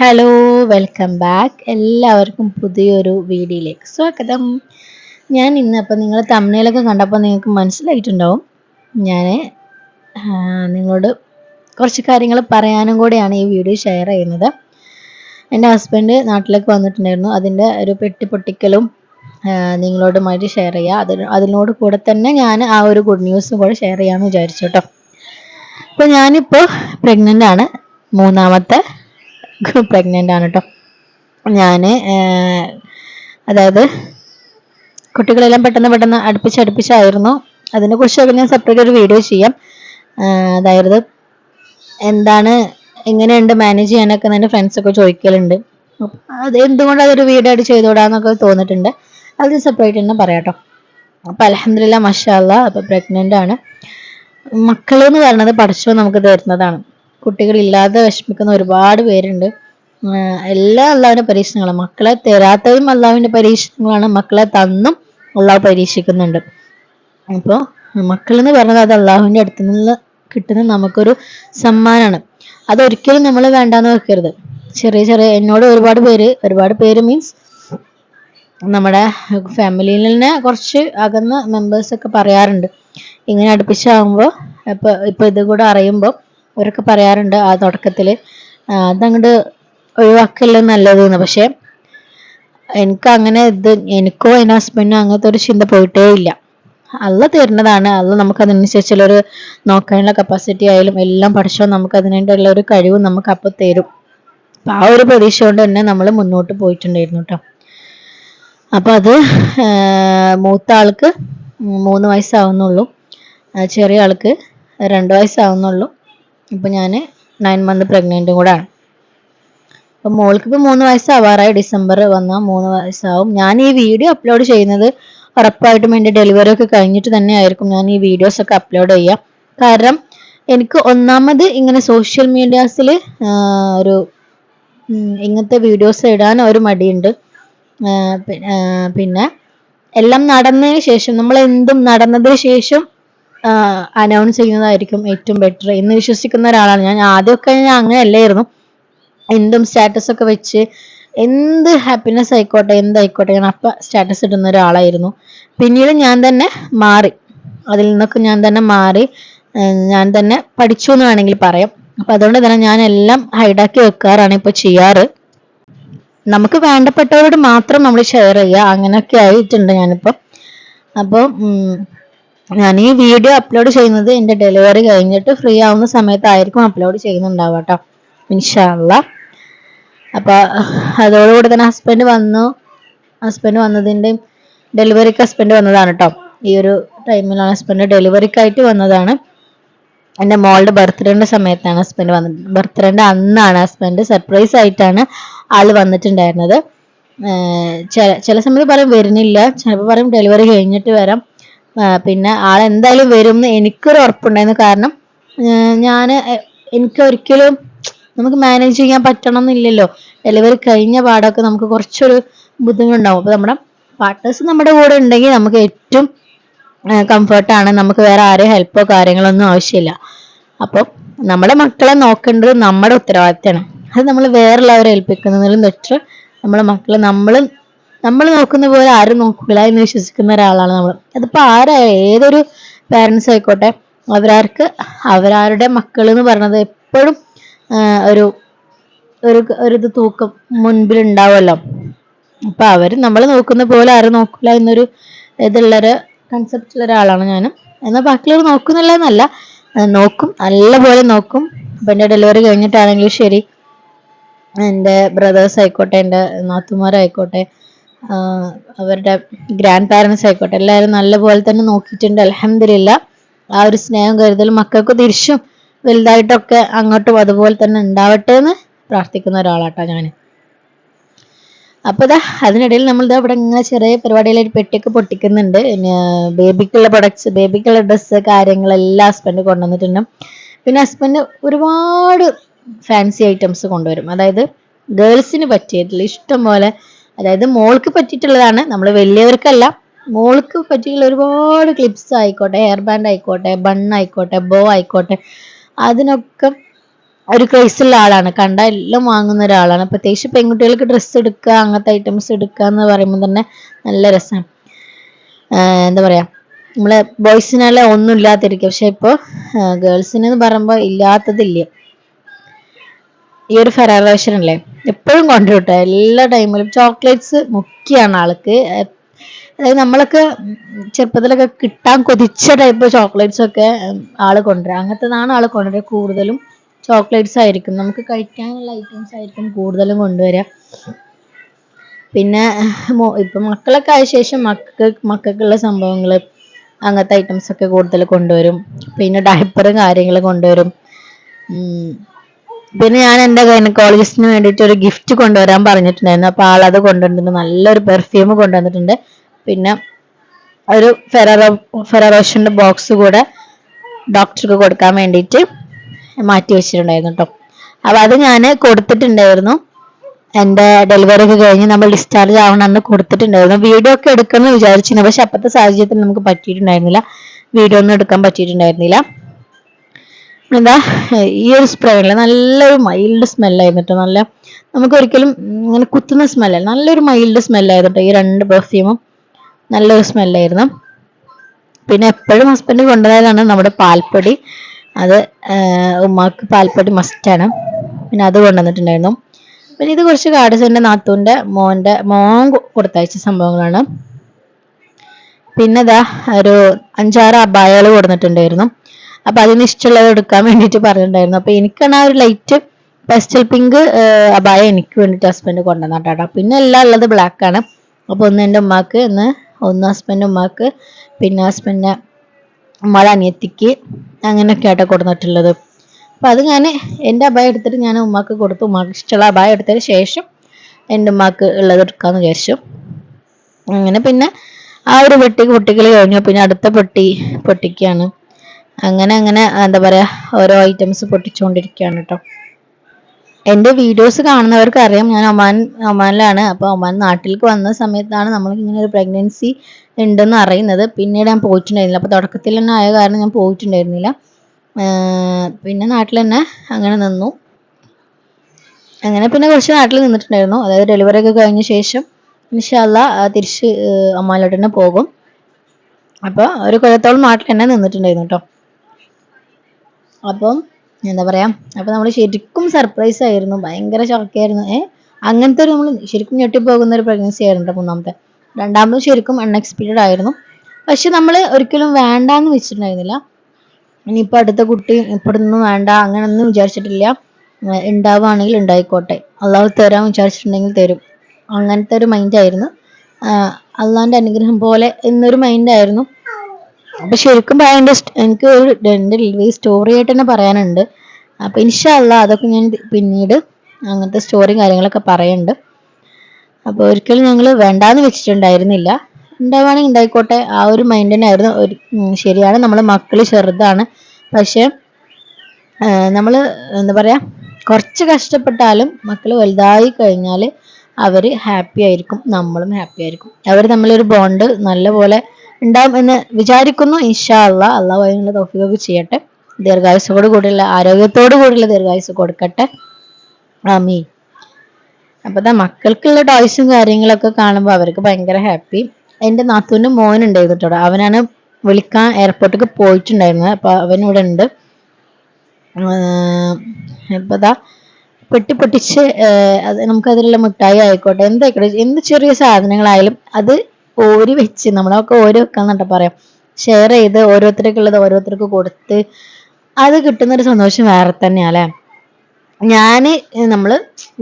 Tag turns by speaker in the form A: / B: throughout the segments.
A: Hello welcome back എല്ലാവർക്കും പുതിയൊരു വീഡിയോയിലേക്ക് സ്വാഗതം. ഞാൻ ഇന്ന് അപ്പം നിങ്ങൾ തമിഴിലൊക്കെ കണ്ടപ്പോൾ നിങ്ങൾക്ക് മനസ്സിലായിട്ടുണ്ടാവും. ഞാൻ നിങ്ങളോട് കുറച്ച് കാര്യങ്ങൾ പറയാനും കൂടെയാണ് ഈ വീഡിയോ ഷെയർ ചെയ്യുന്നത്. എന്റെ ഹസ്ബൻഡ് നാട്ടിലേക്ക് വന്നിട്ടുണ്ടായിരുന്നു. അതിന്റെ ഒരു പെട്ടി പൊട്ടിക്കലും നിങ്ങളോടുമായിട്ട് ഷെയർ ചെയ്യുക അതിന് അതിനോട് കൂടെ തന്നെ ഞാൻ ആ ഒരു ഗുഡ് ന്യൂസും കൂടെ ഷെയർ ചെയ്യാമെന്ന് വിചാരിച്ചു കേട്ടോ. അപ്പോൾ ഞാനിപ്പോൾ പ്രഗ്നന്റ് ആണ്. മൂന്നാമത്തെ പ്രഗ്നന്റ് ആണ് കേട്ടോ ഞാൻ അതായത് കുട്ടികളെല്ലാം പെട്ടെന്ന് പെട്ടെന്ന് അടുപ്പിച്ച് അടുപ്പിച്ചായിരുന്നു. അതിനെക്കുറിച്ചൊക്കെ ഞാൻ സെപ്പറേറ്റ് ഒരു വീഡിയോ ചെയ്യാം. അതായത് എന്താണ് എങ്ങനെയുണ്ട് മാനേജ് ചെയ്യാനൊക്കെ എന്റെ ഫ്രണ്ട്സൊക്കെ ചോദിക്കലുണ്ട്. അത് എന്തുകൊണ്ട് അതൊരു വീഡിയോ ആയിട്ട് ചെയ്തുകൂടാന്നൊക്കെ തോന്നിയിട്ടുണ്ട്. അത് സെപ്പറേറ്റ് തന്നെ പറയാം കേട്ടോ അപ്പം അലഹമില്ല മഷാല്ല അപ്പം പ്രഗ്നന്റ് ആണ്. മക്കൾ എന്ന് പറയുന്നത് പഠിച്ചോ നമുക്ക് തരുന്നതാണ്. കുട്ടികളില്ലാതെ വിഷമിക്കുന്ന ഒരുപാട് പേരുണ്ട്. എല്ലാ അള്ളാവിന്റെ പരീക്ഷണങ്ങളും മക്കളെ തരാത്തതും അള്ളാവിന്റെ പരീക്ഷണങ്ങളാണ് മക്കളെ തന്നും അള്ളാഹ് പരീക്ഷിക്കുന്നുണ്ട്. അപ്പോൾ മക്കൾ എന്ന് പറഞ്ഞത് അത് അള്ളാഹുവിന്റെ അടുത്ത് നിന്ന് കിട്ടുന്ന നമുക്കൊരു സമ്മാനമാണ് അതൊരിക്കലും നമ്മൾ വേണ്ടാന്ന് വെക്കരുത്. ചെറിയ ചെറിയ എന്നോട് ഒരുപാട് പേര് ഒരുപാട് പേര് മീൻസ് നമ്മുടെ ഫാമിലിയിൽ തന്നെ കുറച്ച് അകന്ന മെമ്പേഴ്സൊക്കെ പറയാറുണ്ട്. ഇങ്ങനെ അടുപ്പിച്ചാകുമ്പോൾ ഇപ്പോൾ ഇപ്പോൾ ഇത് കൂടെ അറിയുമ്പോൾ അവരൊക്കെ പറയാറുണ്ട് ആ തുടക്കത്തിൽ അതങ്ങോട്ട് ഒഴിവാക്കല്ലേ നല്ലത് എന്ന് പക്ഷേ എനിക്ക് അങ്ങനെ ഇത് എനിക്കോ എന്റെ ഹസ്ബൻഡിനോ അങ്ങനത്തെ ഒരു ചിന്ത പോയിട്ടേ ഇല്ല. അല്ല തരുന്നതാണ്. അല്ല നമുക്ക് അതിനനുസരിച്ചുള്ള ഒരു നോക്കാനുള്ള കപ്പാസിറ്റി ആയാലും എല്ലാം പഠിച്ചോ നമുക്ക് അതിനുള്ള ഒരു കഴിവ് നമുക്ക് അപ്പോൾ തരും. അപ്പം ആ ഒരു പ്രതീക്ഷ കൊണ്ട് തന്നെ നമ്മൾ മുന്നോട്ട് പോയിട്ടുണ്ടായിരുന്നു കേട്ടോ അപ്പോൾ അത് മൂത്ത ആൾക്ക് മൂന്ന് വയസ്സാവുന്നുള്ളൂ. ചെറിയ ആൾക്ക് രണ്ട് വയസ്സാവുന്നുള്ളൂ. ഇപ്പം ഞാൻ നയൻ മന്ത് പ്രഗ്നന്റും കൂടെ ആണ് അപ്പം മോൾക്ക് ഇപ്പോൾ മൂന്ന് വയസ്സാവാറായി ഡിസംബർ വന്നാൽ മൂന്ന് വയസ്സാവും. ഞാൻ ഈ വീഡിയോ അപ്ലോഡ് ചെയ്യുന്നത് ഉറപ്പായിട്ടും എന്റെ ഡെലിവറി ഒക്കെ കഴിഞ്ഞിട്ട് തന്നെ ആയിരിക്കും ഞാൻ ഈ വീഡിയോസ് ഒക്കെ അപ്ലോഡ് ചെയ്യാം. കാരണം എനിക്ക് ഒന്നാമത് ഇങ്ങനെ സോഷ്യൽ മീഡിയാസിൽ ഒരു ഇങ്ങനത്തെ വീഡിയോസ് ഇടാൻ ഒരു മടിയുണ്ട്. പിന്നെ എല്ലാം നടന്നതിന് ശേഷം നമ്മൾ എന്തും നടന്നതിന് ശേഷം അനൗൺസ് ചെയ്യുന്നതായിരിക്കും ഏറ്റവും ബെറ്റർ എന്ന് വിശ്വസിക്കുന്ന ഒരാളാണ് ഞാൻ. ആദ്യമൊക്കെ ഞാൻ അങ്ങനെയല്ലായിരുന്നു. എന്തും സ്റ്റാറ്റസ് ഒക്കെ വെച്ച് എന്ത് ഹാപ്പിനെസ് ആയിക്കോട്ടെ എന്തായിക്കോട്ടെ ഞാൻ അപ്പം സ്റ്റാറ്റസ് ഇടുന്ന ഒരാളായിരുന്നു. പിന്നീട് ഞാൻ തന്നെ മാറി. അതിൽ നിന്നൊക്കെ ഞാൻ തന്നെ മാറി ഞാൻ തന്നെ പഠിച്ചു എന്ന് വേണമെങ്കിൽ പറയാം. അപ്പം അതുകൊണ്ട് തന്നെ ഞാൻ എല്ലാം ഹൈഡാക്കി വെക്കാറാണ് ഇപ്പോൾ ചെയ്യാറ്. നമുക്ക് വേണ്ടപ്പെട്ടവരോട് മാത്രം നമ്മൾ ഷെയർ ചെയ്യുക. അങ്ങനെയൊക്കെ ആയിട്ടുണ്ട് ഞാനിപ്പോൾ അപ്പോൾ ഞാൻ ഈ വീഡിയോ അപ്ലോഡ് ചെയ്യുന്നത് എന്റെ ഡെലിവറി കഴിഞ്ഞിട്ട് ഫ്രീ ആവുന്ന സമയത്തായിരിക്കും അപ്ലോഡ് ചെയ്യുന്നുണ്ടാവുക കേട്ടോ ഇൻഷാല്ല അപ്പോൾ അതോടുകൂടി തന്നെ ഹസ്ബൻഡ് വന്നു. ഹസ്ബൻഡ് വന്നതിന്റെ ഡെലിവറിക്ക് ഹസ്ബൻഡ് വന്നതാണ് കേട്ടോ ഈ ഒരു ടൈമിലാണ് ഹസ്ബൻഡ് ഡെലിവറിക്കായിട്ട് വന്നതാണ്. എന്റെ മോളുടെ ബർത്ത്ഡേന്റെ സമയത്താണ് ഹസ്ബൻഡ് വന്നത്. ബർത്ത്ഡേന്റെ അന്നാണ് ഹസ്ബൻഡ് സർപ്രൈസ് ആയിട്ടാണ് ആൾ വന്നിട്ടുണ്ടായിരുന്നത്. ചില ചില സമയത്ത് പറയും വരുന്നില്ല. ചിലപ്പോൾ പറയും ഡെലിവറി കഴിഞ്ഞിട്ട് വരാം. പിന്നെ ആൾ എന്തായാലും വരും എന്ന് എനിക്കൊരു ഉറപ്പുണ്ടായിരുന്നു കാരണം ഞാൻ എനിക്ക് ഒരിക്കലും നമുക്ക് മാനേജ് ചെയ്യാൻ പറ്റണം എന്നില്ലല്ലോ ഡെലിവറി കഴിഞ്ഞ പാടൊക്കെ നമുക്ക് കുറച്ചൊരു ബുദ്ധിമുട്ടുണ്ടാവും. അപ്പോൾ നമ്മുടെ പാർട്ട്നേഴ്സ് നമ്മുടെ കൂടെ ഉണ്ടെങ്കിൽ നമുക്ക് ഏറ്റവും കംഫർട്ടാണ് നമുക്ക് വേറെ ആരെയും ഹെൽപ്പോ കാര്യങ്ങളൊന്നും ആവശ്യമില്ല. അപ്പോൾ നമ്മുടെ മക്കളെ നോക്കേണ്ടത് നമ്മുടെ ഉത്തരവാദിത്തമാണ്. അത് നമ്മൾ വേറെ വേറുള്ളവരെ ഏൽപ്പിക്കുന്നതിലും തൊട്ട് നമ്മുടെ മക്കളെ നമ്മൾ നമ്മൾ നോക്കുന്ന പോലെ ആരും നോക്കില്ല എന്ന് വിശ്വസിക്കുന്ന ഒരാളാണ് നമ്മൾ. അതിപ്പോൾ ആരായ ഏതൊരു പാരൻസ് ആയിക്കോട്ടെ അവരാർക്ക് അവരാരുടെ മക്കൾ എന്ന് പറയുന്നത് എപ്പോഴും ഒരു ഒരു ഒരു ഇത് തൂക്കം മുൻപിൽ ഉണ്ടാവുമല്ലോ അപ്പൊ അവർ നമ്മൾ നോക്കുന്ന പോലെ ആരും നോക്കില്ല എന്നൊരു ഇതുള്ളൊരു കൺസെപ്റ്റുള്ള ഒരാളാണ് ഞാൻ എന്നാൽ ബാക്കിയുള്ളവർ നോക്കുന്നില്ല എന്നല്ല നോക്കും നല്ലപോലെ നോക്കും. അപ്പം എന്റെ ഡെലിവറി കഴിഞ്ഞിട്ടാണെങ്കിലും ശരി. എന്റെ ബ്രദേഴ്സ് ആയിക്കോട്ടെ എന്റെ നാത്തുമാരായിക്കോട്ടെ അവരുടെ ഗ്രാൻഡ് പാരൻസ് ആയിക്കോട്ടെ എല്ലാവരും നല്ലപോലെ തന്നെ നോക്കിയിട്ടുണ്ട് അലഹമില്ല ആ ഒരു സ്നേഹം കരുതൽ മക്കൾക്ക് തിരിച്ചും വലുതായിട്ടൊക്കെ അങ്ങോട്ടും അതുപോലെ തന്നെ ഉണ്ടാവട്ടെ എന്ന് പ്രാർത്ഥിക്കുന്ന ഒരാളാട്ടോ ഞാൻ. അപ്പോൾ ഇതാ അതിനിടയിൽ നമ്മൾ ഇതാ ഇവിടെ ഇങ്ങനെ ചെറിയ പരിപാടിയിലൊരു പെട്ടിയൊക്കെ പൊട്ടിക്കുന്നുണ്ട്. പിന്നെ ബേബിക്കുള്ള പ്രൊഡക്ട്സ് ബേബിക്കുള്ള ഡ്രസ്സ് കാര്യങ്ങളെല്ലാം ഹസ്ബൻഡ് കൊണ്ടുവന്നിട്ടുണ്ട്. പിന്നെ ഹസ്ബൻഡ് ഒരുപാട് ഫാൻസി ഐറ്റംസ് കൊണ്ടുവരും. അതായത് ഗേൾസിന് പറ്റിയിട്ടുള്ള ഇഷ്ടം പോലെ അതായത് മോൾക്ക് പറ്റിയിട്ടുള്ളതാണ്. നമ്മൾ വലിയവർക്കല്ല. മോൾക്ക് പറ്റിയുള്ള ഒരുപാട് ക്ലിപ്സ് ആയിക്കോട്ടെ ഹെയർ ബാൻഡ് ആയിക്കോട്ടെ ബൺ ആയിക്കോട്ടെ ബോ ആയിക്കോട്ടെ. അതിനൊക്കെ ഒരു ക്രൈസുള്ള ആളാണ്. കണ്ട എല്ലാം വാങ്ങുന്ന ഒരാളാണ്. പ്രത്യേകിച്ച് പെൺകുട്ടികൾക്ക് ഡ്രസ്സ് എടുക്കുക അങ്ങനത്തെ ഐറ്റംസ് എടുക്കുക എന്ന് പറയുമ്പോൾ തന്നെ നല്ല രസമാണ് എന്താ പറയാ? നമ്മളെ ബോയ്സിനെല്ലാം ഒന്നും ഇല്ലാത്തിരിക്കും പക്ഷെ ഇപ്പോൾ ഗേൾസിന് എന്ന് പറയുമ്പോൾ ഇല്ലാത്തതില്ല. ഈ ഒരു ഫെറാറേഷൻ അല്ലേ? എപ്പോഴും കൊണ്ടുവിട്ടോ എല്ലാ ടൈമിലും ചോക്ലേറ്റ്സ് മുഖ്യമാണ് ആൾക്ക്. അതായത് നമ്മളൊക്കെ ചെറുപ്പത്തിലൊക്കെ കിട്ടാൻ കൊതിച്ച ടൈപ്പ് ചോക്ലേറ്റ്സ് ഒക്കെ ആൾ കൊണ്ടുവരാം. അങ്ങനത്തതാണ് ആൾ കൊണ്ടുവരിക. കൂടുതലും ചോക്ലേറ്റ്സ് ആയിരിക്കും. നമുക്ക് കഴിക്കാനുള്ള ഐറ്റംസ് ആയിരിക്കും കൂടുതലും കൊണ്ടുവരിക. പിന്നെ ഇപ്പൊ മക്കളൊക്കെ ആയ ശേഷം മക്കൾക്ക് മക്കൾക്കുള്ള സംഭവങ്ങൾ അങ്ങനത്തെ ഐറ്റംസ് ഒക്കെ കൂടുതൽ കൊണ്ടുവരും. പിന്നെ ഡയപ്പറും കാര്യങ്ങൾ കൊണ്ടുവരും. പിന്നെ ഞാൻ എന്റെ ഗൈനക്കോളജിസ്റ്റിന് വേണ്ടിയിട്ട് ഒരു ഗിഫ്റ്റ് കൊണ്ടുവരാൻ പറഞ്ഞിട്ടുണ്ടായിരുന്നു. അപ്പോൾ ആളത് കൊണ്ടുവന്നിട്ടുണ്ട്. നല്ലൊരു പെർഫ്യൂം കൊണ്ടുവന്നിട്ടുണ്ട്. പിന്നെ ഒരു ഫെററോ ഫെററോഷന്റെ ബോക്സ് കൂടെ ഡോക്ടർക്ക് കൊടുക്കാൻ വേണ്ടിയിട്ട് മാറ്റി വെച്ചിട്ടുണ്ടായിരുന്നു കേട്ടോ അപ്പോൾ അത് ഞാൻ കൊടുത്തിട്ടുണ്ടായിരുന്നു. എന്റെ ഡെലിവറി ഒക്കെ കഴിഞ്ഞ് നമ്മൾ ഡിസ്ചാർജ് ആവണം എന്ന് കൊടുത്തിട്ടുണ്ടായിരുന്നു. വീഡിയോ ഒക്കെ എടുക്കണം എന്ന് വിചാരിച്ചിരുന്നു. പക്ഷെ അപ്പോഴത്തെ സാഹചര്യത്തിൽ നമുക്ക് പറ്റിയിട്ടുണ്ടായിരുന്നില്ല. വീഡിയോ ഒന്നും എടുക്കാൻ പറ്റിയിട്ടുണ്ടായിരുന്നില്ല. എന്താ ഈ ഒരു സ്പ്രേ അല്ല നല്ലൊരു മൈൽഡ് സ്മെല്ലായിരുന്നു നല്ല നമുക്ക് ഒരിക്കലും ഇങ്ങനെ കുത്തുന്ന സ്മെല്ലല്ല നല്ലൊരു മൈൽഡ് സ്മെല്ലായിരുന്നു ഈ രണ്ട് പെർഫ്യൂമും നല്ലൊരു സ്മെല്ലായിരുന്നു പിന്നെ എപ്പോഴും ഹസ്ബൻഡ് കൊണ്ടുപോയതാണ് നമ്മുടെ പാൽപ്പൊടി. അത് ഉമ്മാക്ക് പാൽപ്പൊടി മസ്റ്റാണ് പിന്നെ അത് കൊണ്ടുവന്നിട്ടുണ്ടായിരുന്നു. പിന്നെ ഇത് കുറച്ച് കാർഡ്സിന്റെ നാത്തൂന്റെ മോന്റെ മോൻ കൊടുത്തയച്ച സംഭവങ്ങളാണ്. പിന്നെ ഇതാ ഒരു അഞ്ചാറ് അബായകൾ കൊടുത്തിട്ടുണ്ടായിരുന്നു. അപ്പൊ അതിന് ഇഷ്ടമുള്ളത് എടുക്കാൻ വേണ്ടിയിട്ട് പറഞ്ഞിട്ടുണ്ടായിരുന്നു. അപ്പൊ എനിക്കാണ് ആ ഒരു ലൈറ്റ് പെസ്റ്റൽ പിങ്ക് അബായ എനിക്ക് വേണ്ടിട്ട് ഹസ്ബൻഡ് കൊണ്ടുവന്നിട്ടാട്ടോ പിന്നെ എല്ലാം ഉള്ളത് ബ്ലാക്ക് ആണ്. അപ്പൊ ഒന്ന് എന്റെ ഉമ്മാക്ക് ഒന്ന് ഒന്ന് ഹസ്ബൻഡ് ഉമ്മാക്ക് പിന്നെ ഹസ്ബൻഡിന്റെ ഉമ്മയുടെ അനിയത്തിക്ക് അങ്ങനെയൊക്കെ ആട്ടോ കൊടുത്തിട്ടുള്ളത്. അപ്പൊ അത് ഞാൻ എന്റെ അബായ എടുത്തിട്ട് ഞാൻ ഉമ്മാക്ക് കൊടുത്തു. ഉമ്മാക്ക് ഇഷ്ടമുള്ള അബായ എടുത്തതിന് ശേഷം എന്റെ ഉമ്മാക്ക് ഉള്ളത് എടുക്കാന്ന് വിചാരിച്ചു. അങ്ങനെ പിന്നെ ആ ഒരു പെട്ടി പൊട്ടിക്കൽ കഴിഞ്ഞു. പിന്നെ അടുത്ത പെട്ടി പൊട്ടിക്കുകയാണ് അങ്ങനെ അങ്ങനെ എന്താ പറയാ ഓരോ ഐറ്റംസ് പൊട്ടിച്ചുകൊണ്ടിരിക്കുകയാണ് കേട്ടോ എന്റെ വീഡിയോസ് കാണുന്നവർക്ക് അറിയാം ഞാൻ ഒമാൻ ഒമാനിലാണ്. അപ്പോൾ ഒമാൻ നാട്ടിലേക്ക് വന്ന സമയത്താണ് നമ്മൾ ഇങ്ങനെ ഒരു പ്രഗ്നൻസി ഉണ്ടെന്ന് അറിയുന്നത്. പിന്നീട് ഞാൻ പോയിട്ടുണ്ടായിരുന്നില്ല. അപ്പോൾ തുടക്കത്തിൽ തന്നെ ആയ കാരണം ഞാൻ പോയിട്ടുണ്ടായിരുന്നില്ല. പിന്നെ നാട്ടിൽ തന്നെ അങ്ങനെ നിന്നു. അങ്ങനെ പിന്നെ കുറച്ച് നാട്ടിൽ നിന്നിട്ടുണ്ടായിരുന്നു. അതായത് ഡെലിവറി ഒക്കെ കഴിഞ്ഞ ശേഷം ഇൻഷാല്ല തിരിച്ച് ഒമാനിലോട്ട് തന്നെ പോകും. അപ്പോൾ ഒരു കൊല്ലത്തോളം നാട്ടിൽ തന്നെ നിന്നിട്ടുണ്ടായിരുന്നു കേട്ടോ അപ്പം എന്താ പറയാ അപ്പൊ നമ്മൾ ശരിക്കും സർപ്രൈസ് ആയിരുന്നു. ഭയങ്കര ഷോക്കായിരുന്നു ഏ അങ്ങനത്തെ ഒരു നമ്മൾ ശരിക്കും ഞെട്ടിപ്പോകുന്ന ഒരു പ്രഗ്നൻസി ആയിരുന്നു മൂന്നാമത്തെ. രണ്ടാമത് ശരിക്കും അൺഎക്സ്പെക്റ്റഡ് ആയിരുന്നു. പക്ഷെ നമ്മൾ ഒരിക്കലും വേണ്ട എന്ന് വെച്ചിട്ടുണ്ടായിരുന്നില്ല. ഇനിയിപ്പോൾ അടുത്ത കുട്ടി ഇപ്പോഴൊന്നും വേണ്ട അങ്ങനെയൊന്നും വിചാരിച്ചിട്ടില്ല. ഉണ്ടാവുകയാണെങ്കിൽ ഉണ്ടായിക്കോട്ടെ അള്ളാഹു തരാൻ വിചാരിച്ചിട്ടുണ്ടെങ്കിൽ തരും. അങ്ങനത്തെ ഒരു മൈൻഡായിരുന്നു അള്ളാഹിന്റെ അനുഗ്രഹം പോലെ എന്നൊരു മൈൻഡായിരുന്നു അപ്പൊ ശരിക്കും പറയാൻ എനിക്ക് ഒരു ഡെലിവറി സ്റ്റോറി ആയിട്ട് തന്നെ പറയാനുണ്ട്. അപ്പൊ ഇൻഷല്ല അതൊക്കെ ഞാൻ പിന്നീട് അങ്ങനത്തെ സ്റ്റോറി കാര്യങ്ങളൊക്കെ പറയുന്നുണ്ട് അപ്പോൾ ഒരിക്കലും ഞങ്ങൾ വേണ്ടാന്ന് വെച്ചിട്ടുണ്ടായിരുന്നില്ല. ഉണ്ടാവുകയാണെങ്കിൽ ഉണ്ടായിക്കോട്ടെ ആ ഒരു മൈൻഡ് തന്നെ ആയിരുന്നു ഒരു ശരിയാണ്. നമ്മളെ മക്കൾ ചെറുതാണ്. പക്ഷെ നമ്മൾ എന്താ പറയാ കുറച്ച് കഷ്ടപ്പെട്ടാലും മക്കൾ വലുതായി കഴിഞ്ഞാൽ അവർ ഹാപ്പി ആയിരിക്കും. നമ്മളും ഹാപ്പി ആയിരിക്കും. അവർ തമ്മിലൊരു ബോണ്ട് നല്ലപോലെ ഉണ്ടാവും എന്ന് വിചാരിക്കുന്നു. ഇൻഷാ അല്ല അള്ളാഹു അതിനുള്ള തോഫികൊക്കെ ചെയ്യട്ടെ. ദീർഘായുസോട് കൂടിയുള്ള ആരോഗ്യത്തോട് കൂടിയുള്ള ദീർഘായുസ് കൊടുക്കട്ടെ. ആമീ അപ്പൊ ദാ മക്കൾക്കുള്ള ടോയ്സും കാര്യങ്ങളൊക്കെ കാണുമ്പോൾ അവർക്ക് ഭയങ്കര ഹാപ്പി. എന്റെ നാത്തൂന്റെ മോനുണ്ടായിരുന്നു കേട്ടോ. അവനാണ് വിളിക്കാൻ എയർപോർട്ടിലേക്ക് പോയിട്ടുണ്ടായിരുന്നത്. അപ്പൊ അവൻ ഇവിടെ ഉണ്ട്. ഇപ്പൊ ദാ പെട്ടി പൊട്ടിച്ച് നമുക്കതിലുള്ള മിഠായി ആയിക്കോട്ടെ. എന്തായിക്കോട്ടെ. എന്ത് ചെറിയ സാധനങ്ങളായാലും അത് ഓരി വെച്ച് നമ്മളൊക്കെ ഓരി വെക്കാന്നിട്ട് പറയാം. ഷെയർ ചെയ്ത് ഓരോരുത്തർക്കുള്ളത് ഓരോരുത്തർക്ക് കൊടുത്ത് അത് കിട്ടുന്ന ഒരു സന്തോഷം വേറെ തന്നെയാ ഞാൻ നമ്മൾ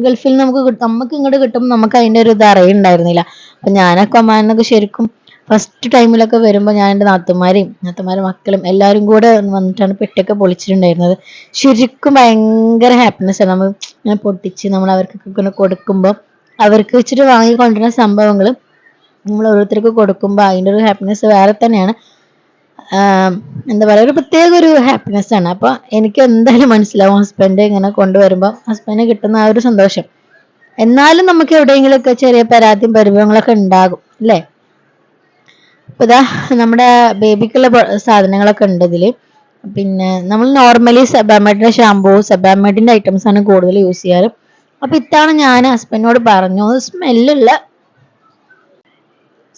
A: ഗൾഫിൽ നമുക്ക് നമുക്ക് ഇങ്ങോട്ട് കിട്ടുമ്പോൾ നമുക്ക് അതിന്റെ ഒരു ഇത് അറിയുണ്ടായിരുന്നില്ല. അപ്പൊ ഞാനൊക്കെ അമ്മാനൊക്കെ ശരിക്കും ഫസ്റ്റ് ടൈമിലൊക്കെ വരുമ്പോൾ ഞാൻ എന്റെ നാത്തുമാരെയും നാത്തുമാരും മക്കളും എല്ലാവരും കൂടെ വന്നിട്ടാണ് പെട്ടൊക്കെ പൊളിച്ചിട്ടുണ്ടായിരുന്നത്. ശരിക്കും ഭയങ്കര ഹാപ്പിനെസ് ആണ്. നമ്മൾ ഇങ്ങനെ പൊട്ടിച്ച് നമ്മൾ അവർക്കൊക്കെ കൊടുക്കുമ്പോൾ അവർക്ക് വെച്ചിട്ട് വാങ്ങിക്കൊണ്ടിരുന്ന സംഭവങ്ങൾ നമ്മൾ ഓരോരുത്തർക്ക് കൊടുക്കുമ്പോൾ അതിന്റെ ഒരു ഹാപ്പിനെസ് വേറെ തന്നെയാണ്. എന്താ പറയുക ഒരു പ്രത്യേക ഒരു ഹാപ്പിനെസ് ആണ്. അപ്പോൾ എനിക്ക് എന്തായാലും മനസ്സിലാവും ഹസ്ബൻഡ് ഇങ്ങനെ കൊണ്ടുവരുമ്പോൾ ഹസ്ബൻഡിന് കിട്ടുന്ന ആ ഒരു സന്തോഷം. എന്നാലും നമുക്ക് എവിടെയെങ്കിലുമൊക്കെ ചെറിയ പരാതിയും പരിഭവങ്ങളൊക്കെ ഉണ്ടാകും അല്ലേ? ഇപ്പൊ ഇതാ നമ്മുടെ ബേബിക്കുള്ള സാധനങ്ങളൊക്കെ ഉണ്ട് ഇതിൽ പിന്നെ നമ്മൾ നോർമലി സബാമേഡിന്റെ ഷാമ്പൂ സബാമേഡിന്റെ ഐറ്റംസ് ആണ് കൂടുതൽ യൂസ് ചെയ്യാറ്. അപ്പോൾ ഇത്താണ് ഞാൻ ഹസ്ബൻഡിനോട് പറഞ്ഞു സ്മെല്ലുള്ള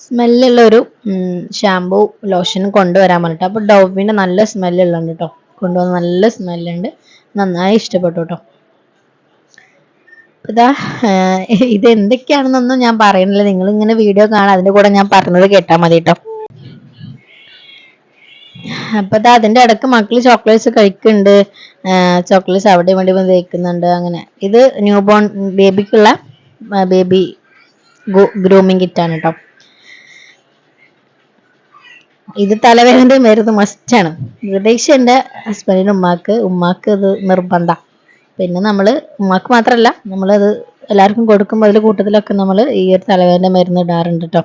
A: സ്മെല്ലുള്ള ഒരു ഷാമ്പൂ ലോഷൻ കൊണ്ടുവരാൻ പറഞ്ഞിട്ട്. അപ്പൊ ഡോവിന്റെ നല്ല സ്മെല്ലുള്ളുണ്ട് കേട്ടോ കൊണ്ടുവന്ന് നല്ല സ്മെല്ലുണ്ട്. നന്നായി ഇഷ്ടപ്പെട്ടു കേട്ടോ ഇതാ ഇത് എന്തൊക്കെയാണെന്നൊന്നും ഞാൻ പറയുന്നില്ല. നിങ്ങൾ ഇങ്ങനെ വീഡിയോ കാണാൻ അതിന്റെ കൂടെ ഞാൻ പറഞ്ഞത് കേട്ടാൽ മതി കേട്ടോ അപ്പൊ ഇതാ അതിന്റെ ഇടയ്ക്ക് മക്കൾ ചോക്ലേറ്റ്സ് കഴിക്കുന്നുണ്ട്. ചോക്ലേറ്റ്സ് അവിടെ വേണ്ടി തേക്കുന്നുണ്ട്. അങ്ങനെ. ഇത് ന്യൂ ബോൺ ബേബിക്കുള്ള ബേബി ഗ്രൂമിങ് കിറ്റാണ് കേട്ടോ ഇത് തലവേദന മരുന്ന് മസ്റ്റാണ് ഏകദേശം എന്റെ ഹസ്ബൻഡിന് ഉമ്മാക്ക്. ഉമ്മാക്ക് ഇത് നിർബന്ധ. പിന്നെ നമ്മൾ ഉമ്മാക്ക് മാത്രമല്ല നമ്മളത് എല്ലാവർക്കും കൊടുക്കുമ്പോൾ അതിൽ കൂട്ടത്തിലൊക്കെ നമ്മൾ ഈ ഒരു തലവേദന മരുന്ന് ഇടാറുണ്ട് കേട്ടോ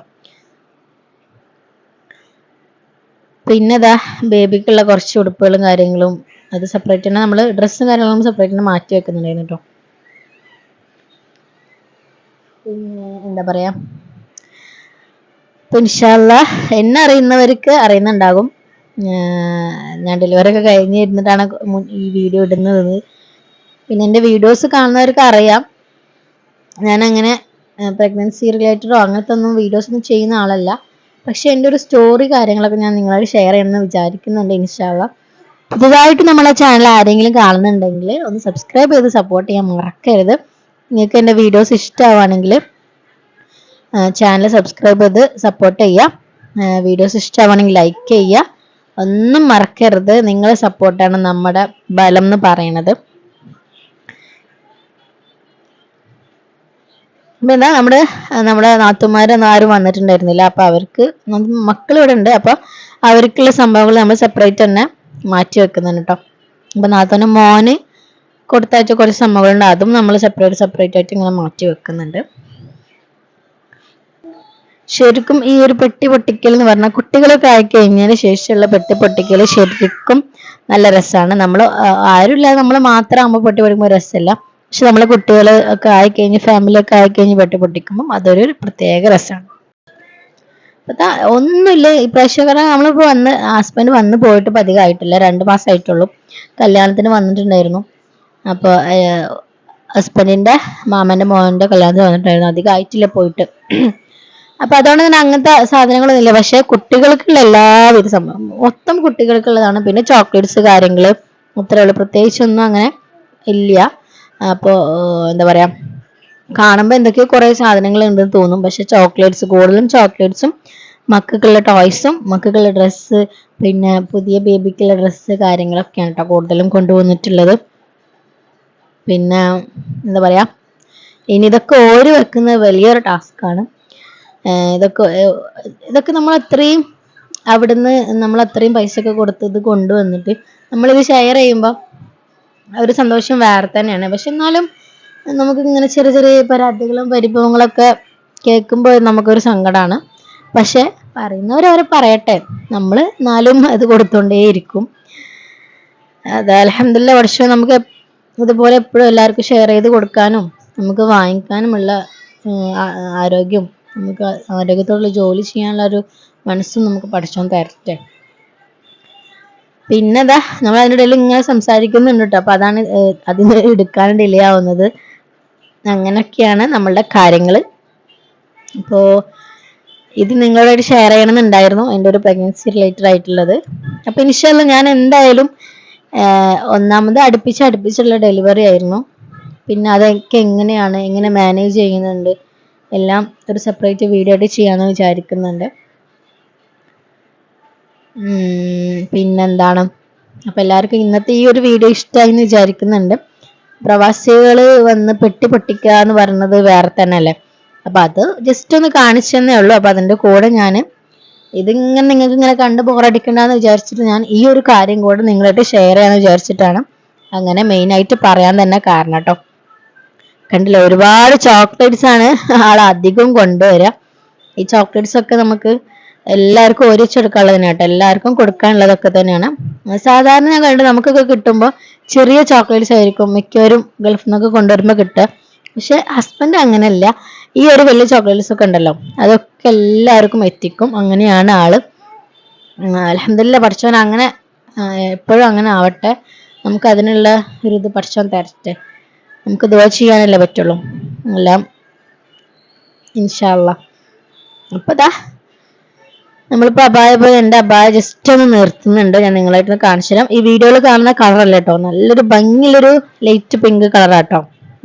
A: പിന്നെ ഇതാ ബേബിക്കുള്ള കുറച്ച് ഉടുപ്പുകളും കാര്യങ്ങളും അത് സെപ്പറേറ്റ് തന്നെ നമ്മൾ ഡ്രസ്സും കാര്യങ്ങളും സെപ്പറേറ്റ് തന്നെ മാറ്റി വെക്കുന്നുണ്ടായിരുന്നു കേട്ടോ പിന്നെ എന്താ പറയാ ഇൻഷാല്ല എന്നെ അറിയുന്നവർക്ക് അറിയുന്നുണ്ടാകും. ഞാൻ ഡെലിവറി ഒക്കെ കഴിഞ്ഞ് ഇരുന്നിട്ടാണ് ഈ വീഡിയോ ഇടുന്നത്. പിന്നെ എന്റെ വീഡിയോസ് കാണുന്നവർക്ക് അറിയാം. ഞാൻ അങ്ങനെ പ്രഗ്നൻസി റിലേറ്റഡോ അങ്ങനത്തെ ഒന്നും വീഡിയോസ് ഒന്നും ചെയ്യുന്ന ആളല്ല. പക്ഷെ എന്റെ ഒരു സ്റ്റോറി കാര്യങ്ങളൊക്കെ ഞാൻ നിങ്ങളോട് ഷെയർ ചെയ്യണമെന്ന് വിചാരിക്കുന്നുണ്ട് ഇൻഷാല്ല പുതുതായിട്ട് നമ്മളെ ചാനൽ ആരെങ്കിലും കാണുന്നുണ്ടെങ്കിൽ ഒന്ന് സബ്സ്ക്രൈബ് ചെയ്ത് സപ്പോർട്ട് ചെയ്യാൻ മറക്കരുത്. നിങ്ങൾക്ക് എന്റെ വീഡിയോസ് ഇഷ്ടമാവുകയാണെങ്കിൽ ചാനൽ സബ്സ്ക്രൈബ് ചെയ്ത് സപ്പോർട്ട് ചെയ്യുക. വീഡിയോസ് ഇഷ്ടമാണെങ്കിൽ ലൈക്ക് ചെയ്യുക. ഒന്നും മറക്കരുത്. നിങ്ങളെ സപ്പോർട്ടാണ് നമ്മുടെ ബലം എന്ന് അപ്പം എന്താ നമ്മുടെ നമ്മുടെ നാത്തുമാരൊന്നും ആരും വന്നിട്ടുണ്ടായിരുന്നില്ല. അപ്പൊ അവർക്ക് മക്കൾ ഇവിടെ ഉണ്ട്. അപ്പൊ അവർക്കുള്ള സംഭവങ്ങൾ നമ്മൾ സെപ്പറേറ്റ് തന്നെ മാറ്റി വെക്കുന്നുണ്ട് കേട്ടോ അപ്പൊ നാത്തോന് മോന് കൊടുത്തയച്ച കുറച്ച് സംഭവങ്ങളുണ്ട്. അതും നമ്മൾ സെപ്പറേറ്റ് സെപ്പറേറ്റ് ആയിട്ട് ഇങ്ങനെ മാറ്റി വെക്കുന്നുണ്ട്. ശരിക്കും ഈ ഒരു പെട്ടി പൊട്ടിക്കൽ എന്ന് പറഞ്ഞാൽ കുട്ടികളൊക്കെ ആയി കഴിഞ്ഞതിന് ശേഷമുള്ള പെട്ടി പൊട്ടിക്കൽ ശരിക്കും നല്ല രസമാണ് നമ്മൾ ആരുമില്ലാതെ നമ്മൾ മാത്രം ആകുമ്പോൾ പെട്ടി പൊട്ടിക്കുമ്പോൾ രസമല്ല പക്ഷെ നമ്മളെ കുട്ടികൾ ഒക്കെ ആയിക്കഴിഞ്ഞ് ഫാമിലി ഒക്കെ ആയിക്കഴിഞ്ഞ് പെട്ടി പൊട്ടിക്കുമ്പോൾ അതൊരു പ്രത്യേക രസമാണ് ഒന്നുമില്ല. ഈ കാരണം നമ്മളിപ്പോ വന്ന് ഹസ്ബൻഡ് വന്ന് പോയിട്ട് പതികമായിട്ടില്ല രണ്ട് മാസം ആയിട്ടുള്ളൂ. കല്യാണത്തിന് വന്നിട്ടുണ്ടായിരുന്നു. അപ്പോൾ ഹസ്ബൻഡിന്റെ മാമന്റെ മോന്റെ കല്യാണത്തിന് വന്നിട്ടുണ്ടായിരുന്നു. അധികം ആയിട്ടില്ല പോയിട്ട്. അപ്പൊ അതുകൊണ്ട് തന്നെ അങ്ങനത്തെ സാധനങ്ങളൊന്നും ഇല്ല പക്ഷെ കുട്ടികൾക്കുള്ള എല്ലാവിധ സംഭവം. മൊത്തം കുട്ടികൾക്കുള്ളതാണ്. പിന്നെ ചോക്ലേറ്റ്സ് കാര്യങ്ങൾ അത്രേ ഉള്ളൂ. പ്രത്യേകിച്ചൊന്നും അങ്ങനെ ഇല്ല. അപ്പോൾ എന്താ പറയാ കാണുമ്പോൾ എന്തൊക്കെയോ കുറേ സാധനങ്ങൾ ഉണ്ടെന്ന് തോന്നും. പക്ഷെ ചോക്ലേറ്റ്സ് കൂടുതലും ചോക്ലേറ്റ്സും മക്കൾക്കുള്ള ടോയ്സും മക്കൾക്കുള്ള ഡ്രസ്സ് പിന്നെ പുതിയ ബേബിക്കുള്ള ഡ്രസ്സ് കാര്യങ്ങളൊക്കെയാണ് കേട്ടോ കൂടുതലും കൊണ്ടുവന്നിട്ടുള്ളത്. പിന്നെ എന്താ പറയാ ഇനി ഇതൊക്കെ ഓര് വെക്കുന്നത് വലിയൊരു ടാസ്ക്കാണ്. ഇതൊക്കെ ഇതൊക്കെ നമ്മൾ അത്രയും അവിടുന്ന് നമ്മൾ അത്രയും പൈസ ഒക്കെ കൊടുത്തത് കൊണ്ടുവന്നിട്ട് നമ്മളിത് ഷെയർ ചെയ്യുമ്പോൾ ഒരു സന്തോഷം വേറെ തന്നെയാണ്. പക്ഷെ എന്നാലും നമുക്ക് ഇങ്ങനെ ചെറിയ ചെറിയ പരാതികളും പരിഭവങ്ങളൊക്കെ കേൾക്കുമ്പോൾ നമുക്കൊരു സങ്കടമാണ് പക്ഷെ പറയുന്നവരവരെ പറയട്ടെ. നമ്മൾ എന്നാലും അത് കൊടുത്തോണ്ടേയിരിക്കും. അത് അലഹമില്ല വർഷം നമുക്ക് ഇതുപോലെ എപ്പോഴും എല്ലാവർക്കും ഷെയർ ചെയ്ത് കൊടുക്കാനും നമുക്ക് വാങ്ങിക്കാനുമുള്ള ആരോഗ്യം നമുക്ക് ആരോഗ്യത്തോടുള്ള ജോലി ചെയ്യാനുള്ള ഒരു മനസ്സും നമുക്ക് പഠിച്ചോൻ തരട്ടെ. പിന്നെതാ നമ്മൾ അതിന്റെ ഇടയിൽ ഇങ്ങനെ സംസാരിക്കുന്നുണ്ട് കേട്ടോ. അപ്പൊ അതാണ് അതിന് എടുക്കാൻ ഡിലേ ആവുന്നത്. അങ്ങനെയൊക്കെയാണ് നമ്മളുടെ കാര്യങ്ങൾ ഇപ്പോ ഇത് നിങ്ങളോട് ഷെയർ ചെയ്യണമെന്നുണ്ടായിരുന്നു. എന്റെ ഒരു പ്രഗ്നൻസി റിലേറ്റഡ് ആയിട്ടുള്ളത്. അപ്പൊ ഇനിഷ്യല്ല ഞാൻ എന്തായാലും ഒന്നാമത് അടുപ്പിച്ച് അടുപ്പിച്ചുള്ള ഡെലിവറി ആയിരുന്നു. പിന്നെ അതൊക്കെ എങ്ങനെയാണ് എങ്ങനെ മാനേജ് ചെയ്യുന്നുണ്ട് എല്ലാം ഒരു സെപ്പറേറ്റ് വീഡിയോ ആയിട്ട് ചെയ്യാമെന്ന് വിചാരിക്കുന്നുണ്ട്. പിന്നെന്താണ്? അപ്പം എല്ലാവർക്കും ഇന്നത്തെ ഈ ഒരു വീഡിയോ ഇഷ്ടമായി എന്ന് വിചാരിക്കുന്നുണ്ട്. പ്രവാസികൾ വന്ന് പെട്ടി പൊട്ടിക്കുക എന്ന് പറയുന്നത് വേറെ തന്നെ അല്ലേ അപ്പം അത് ജസ്റ്റ് ഒന്ന് കാണിച്ചെന്നേ ഉള്ളൂ. അപ്പം അതിന്റെ കൂടെ ഞാൻ ഇതിങ്ങനെ നിങ്ങൾക്ക് ഇങ്ങനെ കണ്ട് ബോറടിക്കണ്ടെന്ന് വിചാരിച്ചിട്ട് ഞാൻ ഈ ഒരു കാര്യം കൂടെ നിങ്ങളായിട്ട് ഷെയർ ചെയ്യാമെന്ന് വിചാരിച്ചിട്ടാണ്. അങ്ങനെ മെയിനായിട്ട് പറയാൻ തന്നെ കാരണം കേട്ടോ കണ്ടില്ല ഒരുപാട് ചോക്ലേറ്റ്സ് ആണ് ആൾ അധികം കൊണ്ടുവരിക ഈ ചോക്ലേറ്റ്സ് ഒക്കെ നമുക്ക് എല്ലാവർക്കും ഒരിച്ചെടുക്കാനുള്ളതിന് കേട്ടോ എല്ലാവർക്കും കൊടുക്കാനുള്ളതൊക്കെ തന്നെയാണ്. സാധാരണ ഞാൻ കണ്ടു നമുക്കൊക്കെ കിട്ടുമ്പോൾ ചെറിയ ചോക്ലേറ്റ്സ് ആയിരിക്കും മിക്കവരും ഗൾഫിൽ നിന്നൊക്കെ കൊണ്ടുവരുമ്പോൾ കിട്ടുക. പക്ഷെ ഹസ്ബൻഡ് അങ്ങനെയല്ല. ഈ ഒരു വലിയ ചോക്ലേറ്റ്സ് ഒക്കെ ഉണ്ടല്ലോ അതൊക്കെ എല്ലാവർക്കും എത്തിക്കും. അങ്ങനെയാണ് ആൾ. അലഹമില്ല പഠിച്ചവൻ അങ്ങനെ എപ്പോഴും അങ്ങനെ ആവട്ടെ. നമുക്ക് അതിനുള്ള ഒരു ഇത് പഠിച്ചവൻ തരട്ടെ. നമുക്ക് ദുആ ചെയ്യാനല്ലേ പറ്റുള്ളൂ. എല്ലാം ഇൻഷാല്ല അപ്പൊ ദാ നമ്മളിപ്പോ അബായ പോലെ എന്റെ അബായ ജസ്റ്റ് ഒന്ന് നിർത്തുന്നുണ്ട്. ഞാൻ നിങ്ങളായിട്ട് കാണിച്ചു തരാം. ഈ വീഡിയോയിൽ കാണുന്ന കളർ അല്ല കേട്ടോ നല്ലൊരു ഭംഗിയുള്ളൊരു ലൈറ്റ് പിങ്ക് കളറാട്ടോ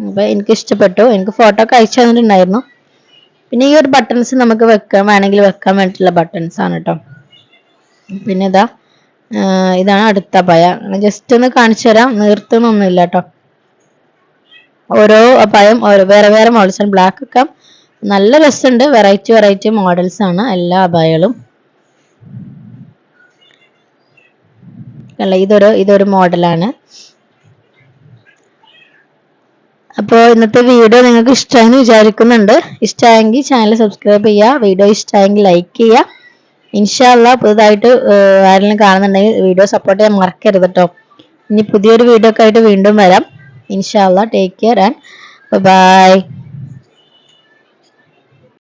A: അപ്പൊ എനിക്ക് ഇഷ്ടപ്പെട്ടു. എനിക്ക് ഫോട്ടോ ഒക്കെ അയച്ചു തന്നിട്ടുണ്ടായിരുന്നു. പിന്നെ ഈ ഒരു ബട്ടൺസ് നമുക്ക് വെക്കാൻ വേണമെങ്കിൽ വെക്കാൻ വേണ്ടിയിട്ടുള്ള ബട്ടൺസ് ആണ് കേട്ടോ പിന്നെ ഇതാ ഇതാണ് അടുത്ത അപായ ജസ്റ്റ് ഒന്ന് കാണിച്ചു തരാം. നിർത്തുന്നൊന്നുമില്ല കേട്ടോ ഓരോ അപായം ഓരോ വേറെ വേറെ ആണ്. ബ്ലാക്ക് ഒക്കെ നല്ല രസമുണ്ട്. വെറൈറ്റി വെറൈറ്റി മോഡൽസ് ആണ് എല്ലാ അപായങ്ങളും അല്ല ഇതൊരു ഇതൊരു മോഡലാണ് അപ്പോൾ ഇന്നത്തെ വീഡിയോ നിങ്ങൾക്ക് ഇഷ്ടമായെന്ന് വിചാരിക്കുന്നുണ്ട്. ഇഷ്ടമായെങ്കിൽ ചാനൽ സബ്സ്ക്രൈബ് ചെയ്യുക. വീഡിയോ ഇഷ്ടമായെങ്കിൽ ലൈക്ക് ചെയ്യുക. ഇൻഷാല്ല പുതുതായിട്ട് ആരെങ്കിലും കാണുന്നുണ്ടെങ്കിൽ വീഡിയോ സപ്പോർട്ട് ചെയ്യാൻ മറക്കരുത് കേട്ടോ ഇനി പുതിയൊരു വീഡിയോ ഒക്കെ ആയിട്ട് വീണ്ടും വരാം. ഇൻഷാല്ല ടേക്ക് കെയർ ആൻഡ് ബൈ